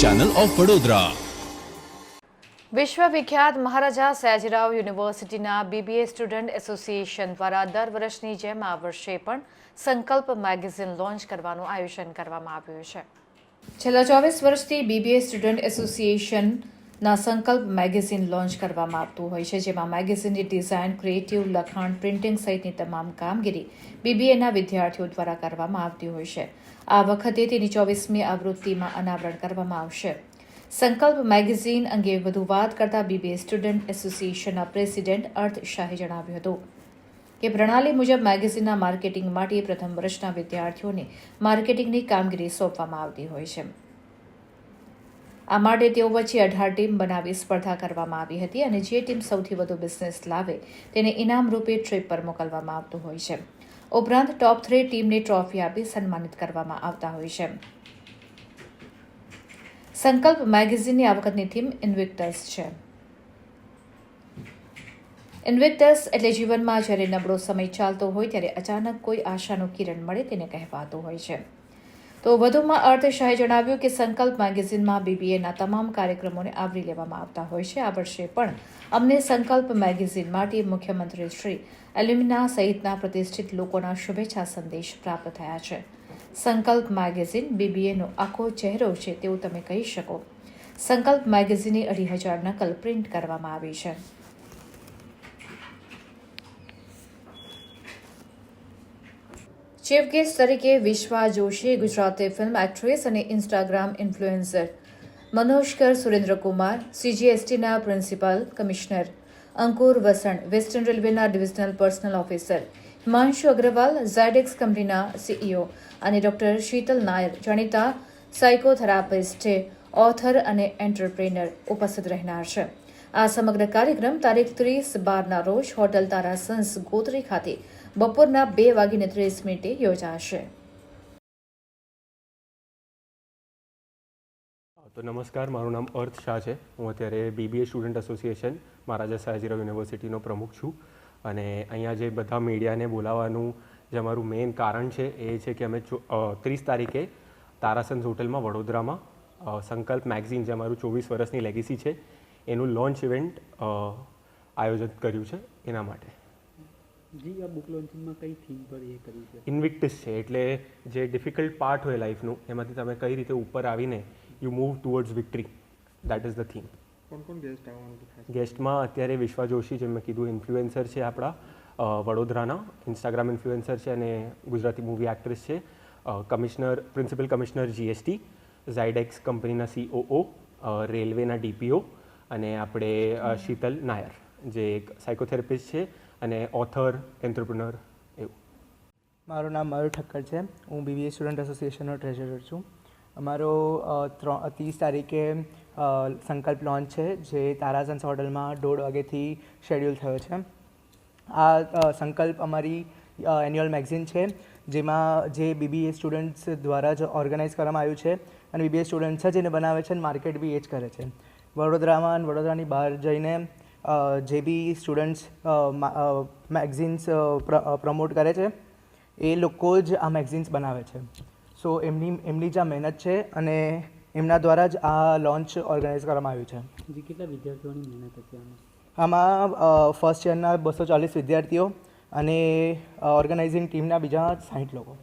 Channel of Vadodara વિશ્વવિખ્યાત મહારાજા સયાજીરાવ યુનિવર્સિટીના BBA student association દ્વારા દર વર્ષની જેમ આ વર્ષે પણ સંકલ્પ મેગેઝિન લોન્ચ કરવાનું આયોજન કરવામાં આવ્યું છે. છેલ્લા ચોવીસ વર્ષથી બીબીએ સ્ટુડન્ટ એસોસિએશનના સંકલ્પ મેગેઝિન લોન્ચ કરવામાં આવતું હોય છે, જેમાં મેગેઝિનની ડિઝાઇન, ક્રિએટિવ લખાણ, પ્રિન્ટિંગ સહિતની તમામ કામગીરી બીબીએના વિદ્યાર્થીઓ દ્વારા કરવામાં આવતી હોય છે. આ વખતે તેની ચોવીસમી આવૃત્તિમાં અનાવરણ કરવામાં આવશે. સંકલ્પ મેગેઝિન અંગે વધુ વાત કરતા બીબીએ સ્ટુડન્ટ એસોસિએશનના પ્રેસિડેન્ટ અર્થ શાહે જણાવ્યું હતું કે પ્રણાલી મુજબ મેગેઝિનના માર્કેટિંગ માટે પ્રથમ વર્ષના વિદ્યાર્થીઓને માર્કેટિંગની કામગીરી સોંપવામાં આવતી હોય છે. આ માટે તેઓ વચ્ચે અઢાર ટીમ બનાવી સ્પર્ધા કરવામાં આવી હતી અને જે ટીમ સૌથી વધુ બિઝનેસ લાવે તેને ઇનામ રૂપે ટ્રીપ પર મોકલવામાં આવતું હોય છે. ઉપરાંત ટોપ થ્રી ટીમને ટ્રોફી આપી સન્માનિત કરવામાં આવતા હોય છે. સંકલ્પ મેગેઝિનની આ વખતની થીમ ઇન્વિક્ટસ છે. ઇન્વિક્ટસ એટલે જીવનમાં જ્યારે નબળો સમય ચાલતો હોય ત્યારે અચાનક કોઈ આશાનું કિરણ મળે તેને કહેવાતું હોય છે. તો વધુમાં અર્થ શાહે જણાવ્યું કે સંકલ્પ મેગેઝિનમાં બીબીએના તમામ કાર્યક્રમોને આવરી લેવામાં આવતા હોય છે. આ વર્ષે પણ અમને સંકલ્પ મેગેઝિન માટે મુખ્યમંત્રી શ્રી એલ્યુમિના સહિતના પ્રતિષ્ઠિત લોકોના શુભેચ્છા સંદેશ પ્રાપ્ત થયા છે. સંકલ્પ મેગેઝિન બીબીએનો આખો ચહેરો છે તેવું તમે કહી શકો. સંકલ્પ મેગેઝિનની અઢી હજાર નકલ પ્રિન્ટ કરવામાં આવી છે. ચીફ ગેસ્ટ તરીકે વિશ્વા જોશી, ગુજરાતી ફિલ્મ એક્ટ્રેસ અને Instagram influencer. મનોજકર Surendrakumar, સીજીએસટીના principal commissioner. Ankur Vasan western રેલવેના divisional personnel officer. Himanshu Agarwal, Zydex કંપનીના સીઈઓ. અને ડોક્ટર શીતલ નાયર, જાણીતા સાયકોથેરાપિસ્ટ ઓથર અને એન્ટરપ્રેનર ઉપસ્થિત રહેનાર છે. આ સમગ્ર કાર્યક્રમ તારીખ ત્રીસ બારના રોજ હોટલ તારાસન્સ ગોત્રી ખાતે બપોરના બે વાગીને ત્રીસ મિનિટે યોજાશે. તો નમસ્કાર, મારું નામ અર્થ શાહ છે. હું અત્યારે BBA student association Maharaja Sayajirao યુનિવર્સિટીનો પ્રમુખ છું. અને અહીંયા જે બધા મીડિયાને બોલાવવાનું જે અમારું મેઇન કારણ છે એ છે કે અમે ત્રીસ તારીખે તારાસન્સ હોટલમાં વડોદરામાં સંકલ્પ મેગઝીન જે અમારું ચોવીસ વર્ષની લેગેસી છે, એનું લોન્ચ ઇવેન્ટ આયોજન કર્યું છે એના માટે. જી આ બુક લોન્ચિંગમાં કઈ થીમ પર એ કર્યું છે? ઇન્વિક્ટિસ છે એટલે જે ડિફિકલ્ટ પાર્ટ હોય લાઈફનું એમાંથી તમે કઈ રીતે ઉપર આવીને you move towards victory that is the theme કોણ કોણ ગેસ્ટ આવવાનું ગેસ્ટમાં અત્યારે વિશ્વા જોશી જેમ મેં કીધું ઇન્ફ્લુએન્સર છે આપણા વડોદરાના ઇન્સ્ટાગ્રામ ઇન્ફ્લુએન્સર છે અને ગુજરાતી મૂવી એક્ટ્રેસ છે commissioner principal commissioner GST Zydex કંપનીના સીઓઓ રેલવેના ડીપીઓ અને આપણે શીતલ નાયર જે એક સાયકોથેરાપિસ્ટ છે અને ઓથર એન્ટરપ્રિનર એવું. મારું નામ મયુર ઠક્કર છે. હું બીબીએ સ્ટુડન્ટ એસોસિએશનનો ટ્રેઝરર છું. અમારો ત્રણ ત્રીસ તારીખે સંકલ્પ લોન્ચ છે, જે તારાસન્સ હોટલમાં દોઢ વાગ્યાથી શેડ્યુલ થયો છે. આ સંકલ્પ અમારી એન્યુઅલ મેગઝિન છે, જેમાં જે બીબીએ સ્ટુડન્ટ્સ દ્વારા જ ઓર્ગેનાઇઝ કરવામાં આવ્યું છે અને બીબીએ સ્ટુડન્ટ્સ જ એને બનાવે છે અને માર્કેટ બી એ જ કરે છે. વડોદરામાં વડોદરાની બહાર જઈને જે બી સ્ટુડન્ટ્સ મેગઝિન્સ પ્રમોટ કરે છે એ લોકો જ આ મેગઝિન્સ બનાવે છે. સો એમની એમની જ આ મહેનત છે અને એમના દ્વારા જ આ લોન્ચ ઓર્ગેનાઇઝ કરવામાં આવ્યું છે. કેટલા વિદ્યાર્થીઓની મહેનત હતી આમાં? ફર્સ્ટ યરના બસો ચાલીસ વિદ્યાર્થીઓ અને ઓર્ગેનાઇઝિંગ ટીમના બીજા સાઠ લોકો.